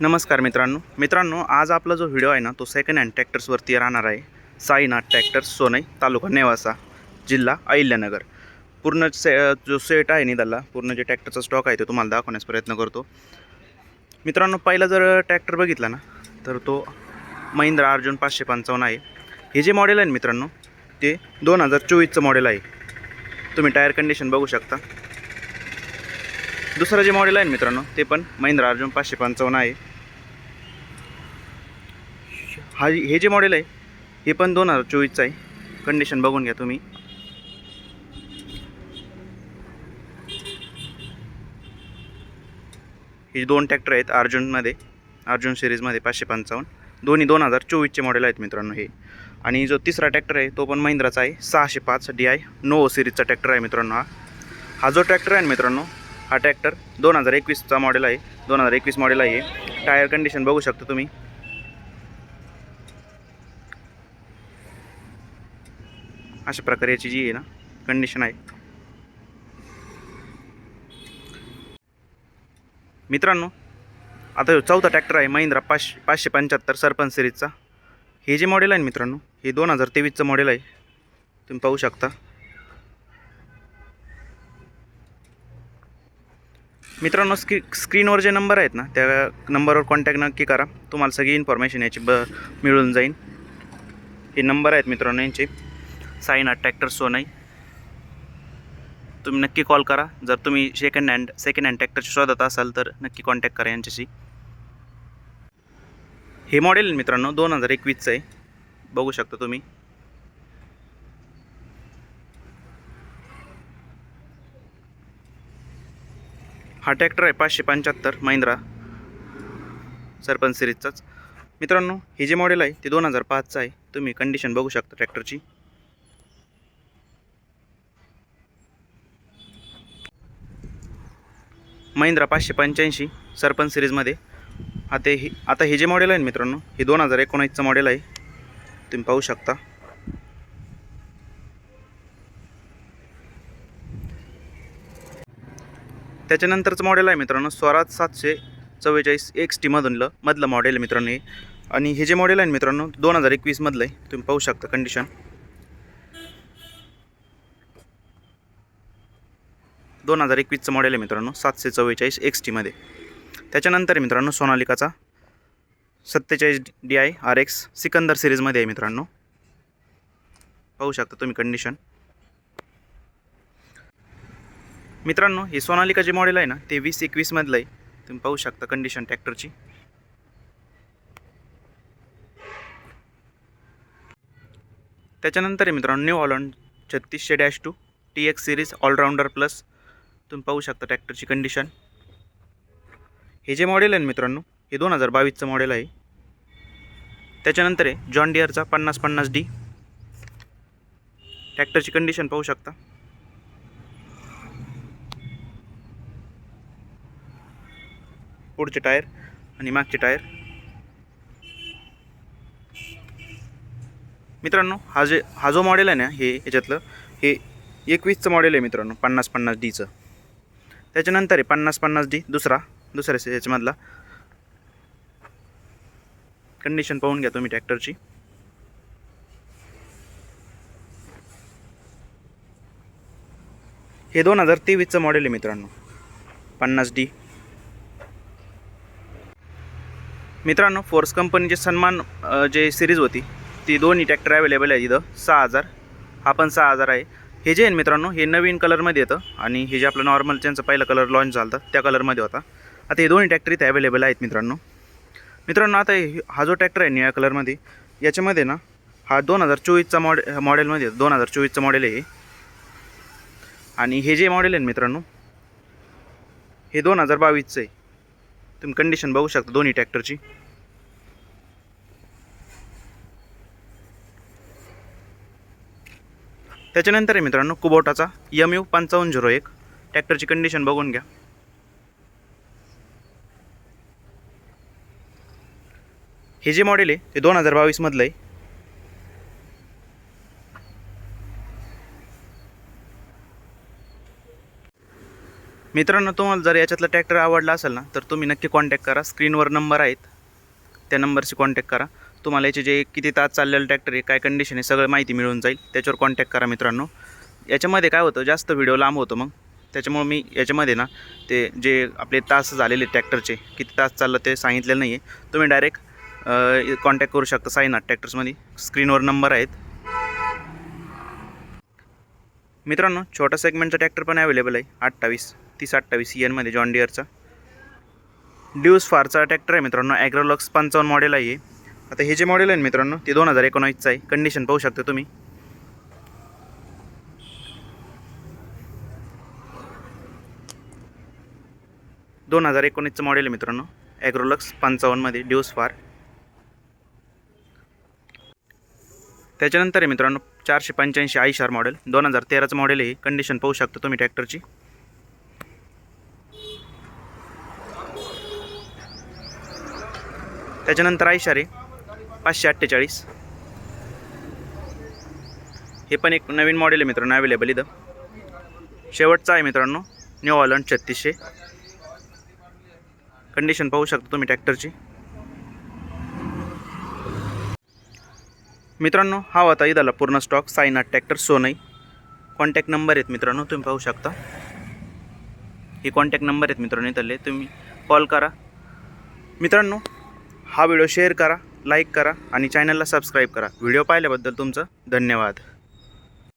नमस्कार मित्रांनो. मित्रांनो आज आपला जो व्हिडिओ आहे ना तो सेकंड हँड ट्रॅक्टर्सवरती राहणार आहे. साईनाथ ट्रॅक्टर्स सोनई तालुका नेवासा जिल्हा अहिल्यानगर. पूर्ण से जो सेट आहे निदाला पूर्ण जे ट्रॅक्टरचा स्टॉक आहे तो तुम्हाला दाखवण्याचा प्रयत्न करतो. मित्रांनो पहिला जर ट्रॅक्टर बघितला ना तर तो महिंद्रा अर्जुन पाचशे पंचावन्न आहे. हे जे मॉडेल आहे मित्रांनो ते दोन हजार चोवीसचं मॉडेल आहे. तुम्ही टायर कंडिशन बघू शकता. दुसरं जे मॉडेल आहे मित्रांनो ते पण महिंद्रा अर्जुन पाचशे पंचावन्न आहे. हा हे जे मॉडेल आहे हे पण दोन हजार चोवीसचं आहे. कंडिशन बघून घ्या तुम्ही. हे दोन ट्रॅक्टर आहेत अर्जुनमध्ये. अर्जुन सिरीजमध्ये पाचशे पंचावन्न. दोन्ही दोन हजार चोवीसचे मॉडेल आहेत मित्रांनो हे. आणि जो तिसरा ट्रॅक्टर आहे तो पण महिंद्राचा आहे. सहाशे पाच डी आय नो सिरीजचा ट्रॅक्टर आहे मित्रांनो हा. हा जो ट्रॅक्टर आहे मित्रांनो हा ट्रॅक्टर दोन हजार एकवीसचा मॉडेल आहे. दोन हजार एकवीस मॉडेल आहे टायर कंडिशन बघू शकता तुम्ही. अशा प्रकारे याची जी आहे ना कंडिशन आहे. मित्रांनो आता चौथा ट्रॅक्टर आहे महिंद्रा पाचशे पाचशे पंच्याहत्तर सरपंच सिरीजचा हे जे मॉडेल आहे ना मित्रांनो हे दोन हजार तेवीसचं मॉडेल आहे. तुम्ही पाहू शकता. मित्रांनो स्क्री स्क्रीनवर जे नंबर आहेत ना त्या नंबरवर कॉन्टॅक्ट नक्की करा. तुम्हाला सगळी इन्फॉर्मेशन याची ब मिळून जाईल हे नंबर आहेत मित्रांनो यांचे. साईनाथ ट्रॅक्टर सोनाई. तुम्ही नक्की कॉल करा. जर तुम्ही सेकंड हँड सेकंड हँड ट्रॅक्टरची शोधत असाल तर नक्की कॉन्टॅक्ट करा यांच्याशी. हे मॉडेल मित्रांनो दोन हजार एकवीसचं आहे. बघू शकता तुम्ही. हा ट्रॅक्टर आहे पाचशे पंच्याहत्तर महिंद्रा सरपंच सिरीजचाच मित्रांनो हे जे मॉडेल आहे ते दोन हजार पाचचं आहे. तुम्ही कंडिशन बघू शकता ट्रॅक्टरची महिंद्रा पाचशे पंच्याऐंशी सरपंच सिरीजमध्ये. आता ही आता हे जे मॉडेल आहे मित्रांनो हे दोन हजार एकोणावीसचं मॉडेल आहे. तुम्ही पाहू शकता. त्याच्यानंतरचं मॉडेल आहे मित्रांनो स्वराज सातशे चव्वेचाळीस एक्स टीमधूनलं मधलं मॉडेल आहे मित्रांनो हे. आणि हे जे मॉडेल आहे मित्रांनो दोन हजार एकवीसमधलं आहे. तुम्ही पाहू शकता कंडिशन दोन हजार एकवीसचं मॉडेल आहे मित्रांनो सातशे चव्वेचाळीस एक्स टीमध्ये त्याच्यानंतर मित्रांनो सोनालिकाचा सत्तेचाळीस D I R X Sikandar सिरीजमध्ये आहे मित्रांनो. पाहू शकता तुम्ही कंडिशन मित्रांनो हे सोनालिका जे मॉडेल आहे ना ते वीस एकवीसमधलं आहे. तुम्ही पाहू शकता कंडिशन ट्रॅक्टरची त्याच्यानंतर आहे मित्रांनो न्यू हॉलंड छत्तीसशे dash two T X series allrounder plus तुम्ही पाहू शकता ट्रॅक्टरची कंडिशन हे जे मॉडेल आहे मित्रांनो हे दोन हजार बावीसचं मॉडेल आहे. त्याच्यानंतर आहे जॉन डिअरचा पन्नास पन्नास डी ट्रॅक्टरची कंडिशन पाहू शकता. पुढचे टायर आणि मागचे टायर मित्रांनो हा जे हा जो मॉडेल आहे ना हे याच्यातलं हे एकवीसचं मॉडेल आहे मित्रांनो पन्नास पन्नास डीचं त्याच्यानंतर आहे पन्नास पन्नास डी दुसरा दुसऱ्या याच्यामधला. कंडिशन पाहून घ्या तुम्ही ट्रॅक्टरची हे दोन हजार तेवीसचं मॉडेल आहे मित्रांनो. पन्नास डी. मित्रांनो फोर्स कंपनीचे सन्मान जे सिरीज होती ती दोन्ही ट्रॅक्टर अवेलेबल आहे इथं. सहा हजार. हा पण सहा हजार आहे. हे जे आहे मित्रांनो हे नवीन कलरमध्ये येतं आणि हे जे आपलं नॉर्मल ज्यांचा पहिला कलर लॉन्च झाला होता त्या कलरमध्ये होता. आता हे दोन्ही ट्रॅक्टर इथे अवेलेबल आहेत मित्रांनो. मित्रांनो आता हे- हा जो ट्रॅक्टर आहे निळ्या कलरमध्ये याच्यामध्ये ना हा दोन हजार चोवीसचा मॉडे मॉडेलमध्ये दोन हजार चोवीसचं मॉडेल आहे हे. आणि हे जे मॉडेल आहे मित्रांनो हे दोन हजार बावीसचं आहे. तुम्ही कंडिशन बघू शकता दोन्ही ट्रॅक्टरची त्याच्यानंतर आहे मित्रांनो कुबोटाचा यम यू पंचावन्न झिरो एक. ट्रॅक्टरची कंडिशन बघून घ्या. हे जे मॉडेल आहे ते दोन हजार बावीसमधलं आहे. मित्रांनो तुम्हाला जर याच्यातला ट्रॅक्टर आवडला असेल ना तर तुम्ही नक्की कॉन्टॅक्ट करा. स्क्रीनवर नंबर आहेत. त्या नंबरशी कॉन्टॅक्ट करा. तुम्हाला याचे जे किती तास चाललेलं ट्रॅक्टर आहे काय कंडिशन आहे सगळं माहिती मिळून जाईल. त्याच्यावर कॉन्टॅक्ट करा मित्रांनो. याच्यामध्ये काय होतं जास्त व्हिडिओ लांब होतो मग. त्याच्यामुळं मी याच्यामध्ये ना ते जे आपले तास झालेले ट्रॅक्टरचे किती तास चाललं ते सांगितलेलं नाही आहे तुम्ही डायरेक्ट कॉन्टॅक्ट करू शकता साईनाथ ट्रॅक्टर्समध्ये स्क्रीनवर नंबर आहेत. मित्रांनो छोटा सेगमेंटचा ट्रॅक्टर पण अवेलेबल आहे. अठ्ठावीस तीस अठ्ठावीस एनमध्ये जॉन डिअरचा ड्यूस फारचा ट्रॅक्टर आहे मित्रांनो. ॲग्रोलॉक्स पंचावन्न मॉडेल आहे आता हे जे मॉडेल आहे ना मित्रांनो ते दोन हजार एकोणावीसचं आहे. कंडिशन पाहू शकता तुम्ही. दोन हजार एकोणीसचं मॉडेल आहे मित्रांनो. ॲग्रोलक्स पंचावन्नमध्ये ड्यूस फार त्याच्यानंतर आहे मित्रांनो चारशे पंच्याऐंशी आय शार मॉडेल दोन हजार तेराचं मॉडेल आहे कंडिशन पाहू शकता तुम्ही ट्रॅक्टरची त्याच्यानंतर आयशार आहे. पाचशे अठ्ठेचाळीस. हे पण एक नवीन मॉडेल आहे मित्रांनो अवेलेबल इथं. शेवटचा आहे मित्रांनो न्यू ऑलंड छत्तीसशे. कंडिशन पाहू शकता तुम्ही ट्रॅक्टरची मित्रांनो हा होता इदाला पूर्ण stock Sainath tractor Sonai. Contact number आहेत मित्रांनो तुम्ही पाहू शकता. हे कॉन्टॅक्ट नंबर आहेत मित्रांनो इथले तुम्ही कॉल करा. मित्रांनो हा व्हिडिओ शेअर करा. लाईक करा आणि चॅनलला सबस्क्राईब करा. व्हिडिओ पाहिल्याबद्दल तुमचं धन्यवाद.